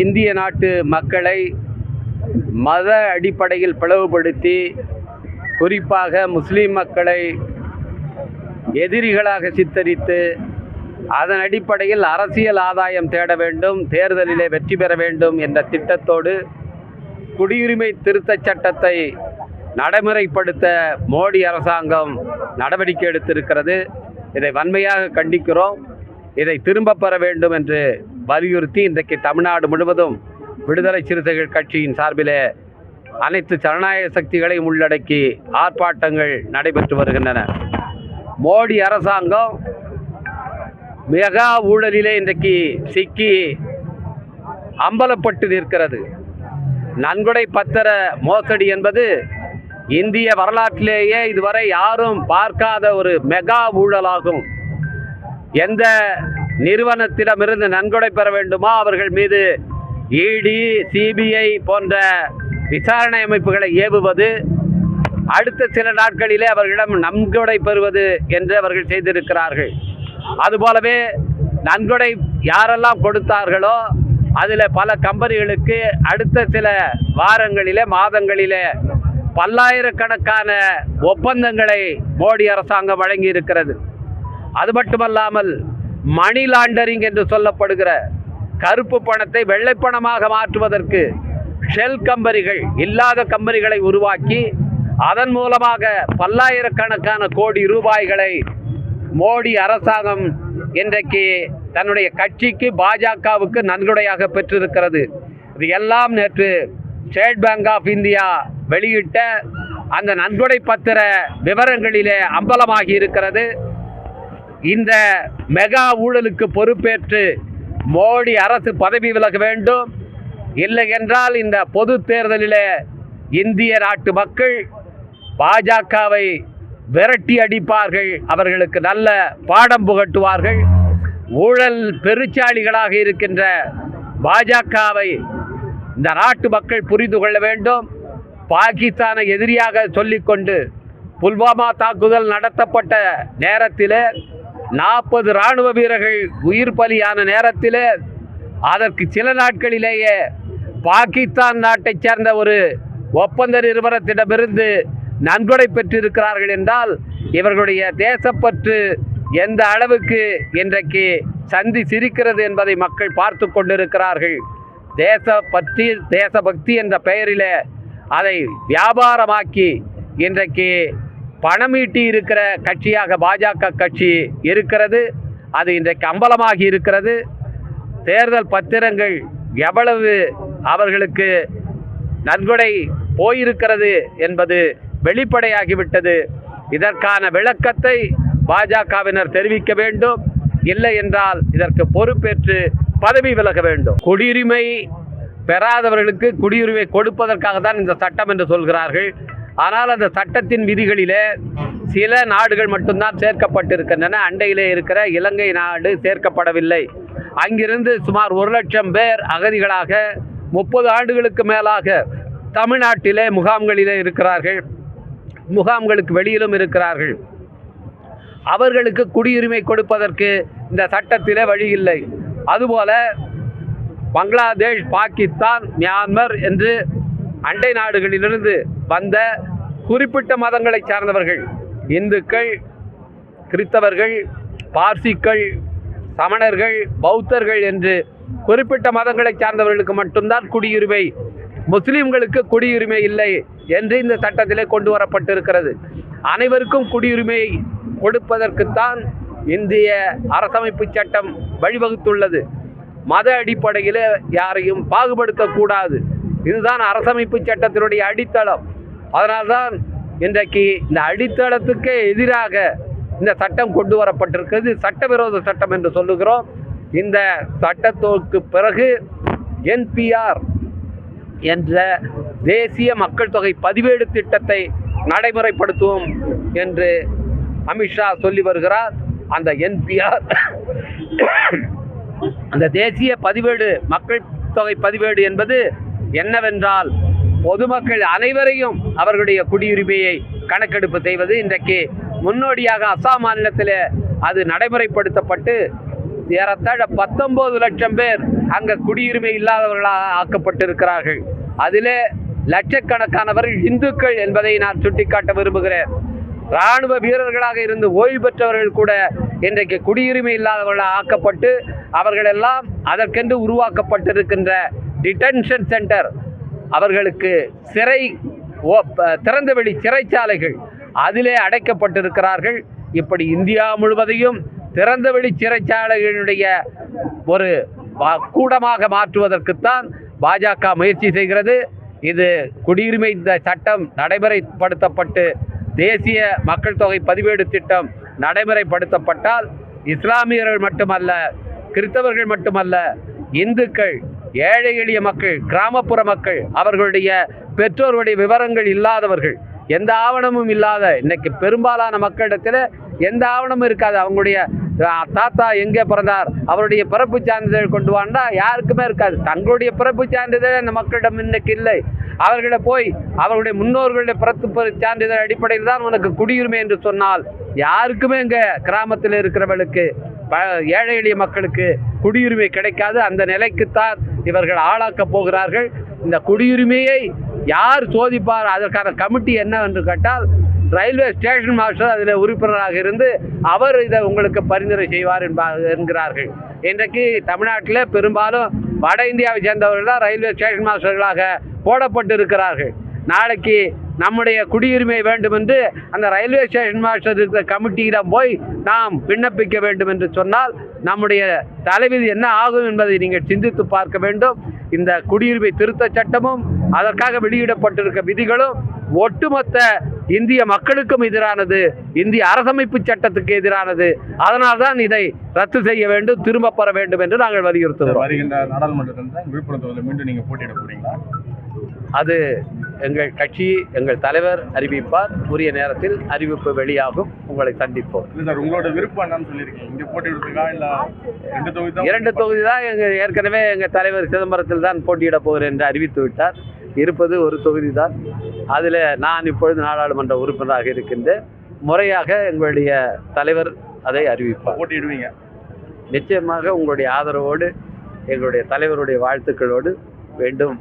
இந்திய நாட்டு மக்களை மத அடிப்படையில் பிளவுபடுத்தி குறிப்பாக முஸ்லீம் மக்களை எதிரிகளாக சித்தரித்து அதன் அடிப்படையில் அரசியல் ஆதாயம் தேட வேண்டும் தேர்தலிலே வெற்றி பெற வேண்டும் என்ற திட்டத்தோடு குடியுரிமை திருத்தச் சட்டத்தை நடைமுறைப்படுத்த மோடி அரசாங்கம் நடவடிக்கை எடுத்திருக்கிறது. இதை வன்மையாக கண்டிக்கிறோம். இதை திரும்பப் பெற வேண்டும் என்று வலியுறுத்தி இன்றைக்கு தமிழ்நாடு முழுவதும் விடுதலை சிறுத்தைகள் கட்சியின் சார்பிலே அனைத்து ஜனநாயக சக்திகளையும் உள்ளடக்கி ஆர்ப்பாட்டங்கள் நடைபெற்று வருகின்றன. மோடி அரசாங்கம் மெகா ஊழலிலே இன்றைக்கு சிக்கி அம்பலப்பட்டு நிற்கிறது. நன்கொடை பத்திர மோசடி என்பது இந்திய வரலாற்றிலேயே இதுவரை யாரும் பார்க்காத ஒரு மெகா ஊழலாகும். எந்த நிறுவனத்திடமிருந்து நன்கொடை பெற வேண்டுமா? அவர்கள் மீது இடி சிபிஐ போன்ற விசாரணை அமைப்புகளை ஏவுவது அடுத்த சில நாட்களிலே அவர்களிடம் நன்கொடை பெறுவது என்று அவர்கள் செய்திருக்கிறார்கள். அதுபோலவே நன்கொடை யாரெல்லாம் கொடுத்தார்களோ அதில் பல கம்பெனிகளுக்கு அடுத்த சில வாரங்களிலே மாதங்களிலே பல்லாயிரக்கணக்கான ஒப்பந்தங்களை மோடி அரசாங்கம் வழங்கி இருக்கிறது அது மட்டுமல்லாமல் மணி லாண்டரிங் என்று சொல்லப்படுகிற கருப்பு பணத்தை வெள்ளை பணமாக மாற்றுவதற்கு ஷெல் கம்பெனிகள் இல்லாத கம்பெனிகளை உருவாக்கி அதன் மூலமாக பல்லாயிரக்கணக்கான கோடி ரூபாய்களை மோடி அரசாங்கம் இன்றைக்கு தன்னுடைய கட்சிக்கு பாஜகவுக்கு நன்கொடையாக பெற்றிருக்கிறது. இது எல்லாம் நேற்று ஸ்டேட் பேங்க் ஆஃப் இந்தியா வெளியிட்ட அந்த நன்கொடை பத்திர விவரங்களிலே அம்பலமாகி இருக்கிறது. இந்த மெகா ஊழலுக்கு பொறுப்பேற்று மோடி அரசு பதவி விலக வேண்டும். இல்லை என்றால் இந்த பொது தேர்தலிலே இந்திய நாட்டு மக்கள் பாஜகவை விரட்டி அடிப்பார்கள். அவர்களுக்கு நல்ல பாடம் புகட்டுவார்கள். ஊழல் பெருச்சாளிகளாக இருக்கின்ற பாஜகவை இந்த நாட்டு மக்கள் புரிந்து கொள்ள வேண்டும். பாகிஸ்தானை எதிரியாக சொல்லிக்கொண்டு புல்வாமா தாக்குதல் நடத்தப்பட்ட நேரத்திலே நாற்பது இராணுவ வீரர்கள் உயிர் பலியான நேரத்திலே அதற்கு சில நாட்களிலேயே பாகிஸ்தான் நாட்டைச் சேர்ந்த ஒரு ஒப்பந்த நிறுவனத்திடமிருந்து நன்கொடை பெற்றிருக்கிறார்கள் என்றால் இவர்களுடைய தேசப்பற்று எந்த அளவுக்கு இன்றைக்கு சந்தி சிரிக்கிறது என்பதை மக்கள் பார்த்து கொண்டிருக்கிறார்கள். தேசப்பற்றி தேசபக்தி என்ற பெயரில் அதை வியாபாரமாக்கி இன்றைக்கு பணமீட்டி இருக்கிற கட்சியாக பாஜக கட்சி இருக்கிறது. அது இன்றைக்கு அம்பலமாகி இருக்கிறது. தேர்தல் பத்திரங்கள் எவ்வளவு அவர்களுக்கு நன்கொடை போயிருக்கிறது என்பது வெளிப்படையாகிவிட்டது. இதற்கான விளக்கத்தை பாஜகவினர் தெரிவிக்க வேண்டும். இல்லை என்றால் இதற்கு பொறுப்பேற்று பதவி விலக வேண்டும். குடியுரிமை பெறாதவர்களுக்கு குடியுரிமை கொடுப்பதற்காக தான் இந்த சட்டம் என்று சொல்கிறார்கள். ஆனால் அந்த சட்டத்தின் விதிகளிலே சில நாடுகள் மட்டும்தான் சேர்க்கப்பட்டிருக்கின்றன. அண்டையிலே இருக்கிற இலங்கை நாடு சேர்க்கப்படவில்லை. அங்கிருந்து சுமார் ஒரு லட்சம் பேர் அகதிகளாக முப்பது ஆண்டுகளுக்கு மேலாக தமிழ்நாட்டிலே முகாம்களிலே இருக்கிறார்கள். முகாம்களுக்கு வெளியிலும் இருக்கிறார்கள். அவர்களுக்கு குடியுரிமை கொடுப்பதற்கு இந்த சட்டத்திலே வழி இல்லை. அதுபோல பங்களாதேஷ் பாகிஸ்தான் மியான்மர் என்று அண்டை நாடுகளிலிருந்து வந்த குறிப்பிட்ட மதங்களை சார்ந்தவர்கள் இந்துக்கள் கிறிஸ்தவர்கள் பார்சிக்கள் சமணர்கள் பௌத்தர்கள் என்று குறிப்பிட்ட மதங்களை சார்ந்தவர்களுக்கு மட்டும்தான் குடியுரிமை முஸ்லிம்களுக்கு குடியுரிமை இல்லை என்று இந்த சட்டத்திலே கொண்டு வரப்பட்டிருக்கிறது. அனைவருக்கும் குடியுரிமை கொடுப்பதற்குத்தான் இந்திய அரசமைப்பு சட்டம் வழிவகுத்துள்ளது. மத அடிப்படையில் யாரையும் பாகுபடுத்தக்கூடாது. இதுதான் அரசமைப்பு சட்டத்தினுடைய அடித்தளம். அதனால்தான் இன்றைக்கு இந்த அடித்தளத்துக்கே எதிராக இந்த சட்டம் கொண்டு வரப்பட்டிருக்கிறது. சட்டவிரோத சட்டம் என்று சொல்லுகிறோம். இந்த சட்டத்திற்கு பிறகு என்பிஆர் என்ற தேசிய மக்கள் தொகை பதிவேடு திட்டத்தை நடைமுறைப்படுத்துவோம் என்று அமித்ஷா சொல்லி வருகிறார். அந்த என்பிஆர் அந்த தேசிய பதிவேடு மக்கள் தொகை பதிவேடு என்பது என்னவென்றால் பொதுமக்கள் அனைவரையும் அவர்களுடைய குடியுரிமையை கணக்கெடுப்பு செய்வது இன்றைக்கு முன்னோடியாக அஸ்ஸாம் மாநிலத்தில் அது நடைமுறைப்படுத்தப்பட்டு ஏறத்தாழ பத்தொன்பது லட்சம் பேர் அங்கே குடியுரிமை இல்லாதவர்களாக ஆக்கப்பட்டிருக்கிறார்கள். அதிலே லட்சக்கணக்கானவர்கள் இந்துக்கள் என்பதை நான் சுட்டிக்காட்ட விரும்புகிறேன். ராணுவ வீரர்களாக இருந்து ஓய்வு பெற்றவர்கள் கூட இன்றைக்கு குடியுரிமை இல்லாதவர்களாக ஆக்கப்பட்டு அவர்களெல்லாம் அதற்கென்று உருவாக்கப்பட்டிருக்கின்ற டிடென்ஷன் சென்டர் அவர்களுக்கு சிறை ஓ- ப- திறந்தவெளி சிறைச்சாலைகள் அதிலே அடைக்கப்பட்டிருக்கிறார்கள். இப்படி இந்தியா முழுவதையும் திறந்தவெளி சிறைச்சாலைகளுடைய ஒரு கூடமாக மாற்றுவதற்குத்தான் பாஜக முயற்சி செய்கிறது. இது குடியுரிமை இந்த சட்டம் நடைமுறைப்படுத்தப்பட்டு தேசிய மக்கள் தொகை பதிவேடு திட்டம் நடைமுறைப்படுத்தப்பட்டால் இஸ்லாமியர்கள் மட்டுமல்ல கிறிஸ்தவர்கள் மட்டுமல்ல இந்துக்கள் ஏழை எளிய மக்கள் கிராமப்புற மக்கள் அவர்களுடைய பெற்றோருடைய விவரங்கள் இல்லாதவர்கள் எந்த ஆவணமும் இல்லாத இன்னைக்கு பெரும்பாலான மக்களிடத்தில் எந்த ஆவணமும் இருக்காது. அவங்களுடைய தாத்தா எங்கே பிறந்தார் அவருடைய பிறப்பு சான்றிதழ் கொண்டு வாண்டா யாருக்குமே இருக்காது. தங்களுடைய பிறப்பு சான்றிதழ் அந்த மக்களிடம் இன்னைக்கு இல்லை. அவர்களை போய் அவருடைய முன்னோர்களுடைய பிறப்பு சான்றிதழ் அடிப்படையில் தான் உனக்கு குடியுரிமை என்று சொன்னால் யாருக்குமே இங்கே கிராமத்தில் இருக்கிறவர்களுக்கு ப- ஏழை எளிய மக்களுக்கு குடியுரிமை கிடைக்காது. அந்த நிலைக்குத்தான் இவர்கள் ஆளாக்கப் போகிறார்கள். இந்த குடியுரிமையை யார் சோதிப்பார்? அதற்கான கமிட்டி என்ன என்று கேட்டால் ரயில்வே ஸ்டேஷன் மாஸ்டர் அதில் உறுப்பினராக இருந்து அவர் இதை உங்களுக்கு பரிந்துரை செய்வார் என்பா- என்கிறார்கள். இன்றைக்கு தமிழ்நாட்டில் பெரும்பாலும் வட இந்தியாவை சேர்ந்தவர்கள் தான் ரயில்வே ஸ்டேஷன் மாஸ்டர்களாக போடப்பட்டு இருக்கிறார்கள் நாளைக்கு நம்முடைய குடியுரிமை வேண்டும் என்று அந்த ரயில்வே ஸ்டேஷன் மாஸ்டர் இருக்கிற கமிட்டியிடம் போய் நாம் விண்ணப்பிக்க வேண்டும் என்று சொன்னால் நம்முடைய தலைவிதி என்ன ஆகும் என்பதை நீங்கள் சிந்தித்து பார்க்க வேண்டும். இந்த குடியுரிமை திருத்த சட்டமும் அதற்காக வெளியிடப்பட்டிருக்க விதிகளும் ஒட்டுமொத்த இந்திய மக்களுக்கும் எதிரானது இந்திய அரசமைப்பு சட்டத்துக்கு எதிரானது. அதனால்தான் இதை ரத்து செய்ய வேண்டும் திரும்ப பெற வேண்டும் என்று நாங்கள் வலியுறுத்துகிறோம். வருகின்ற மீண்டும் நீங்க போட்டியிட போறீங்களா? அது எங்கள் கட்சி எங்கள் தலைவர் அறிவிப்பார். உரிய நேரத்தில் அறிவிப்பு வெளியாகும். உங்களை சந்திப்போம். உங்களோட விருப்பம் என்னன்னு சொல்லியிருக்கீங்க. இங்க போட்டியிடுறதுக்கா இல்ல ரெண்டு தொகுதி தான் இரண்டு தொகுதி தான் எங்கள் ஏற்கனவே எங்கள் தலைவர் சிதம்பரத்தில் தான் போட்டியிடப் போகிறேன் என்று அறிவித்து விட்டார். இருப்பது ஒரு தொகுதி தான். அதில் நான் இப்பொழுது நாடாளுமன்ற உறுப்பினராக இருக்கின்றேன். முறையாக எங்களுடைய தலைவர் அதை அறிவிப்பார். போட்டியிடுவீங்க. நிச்சயமாக உங்களுடைய ஆதரவோடு எங்களுடைய தலைவருடைய வாழ்த்துக்களோடு வேண்டும்.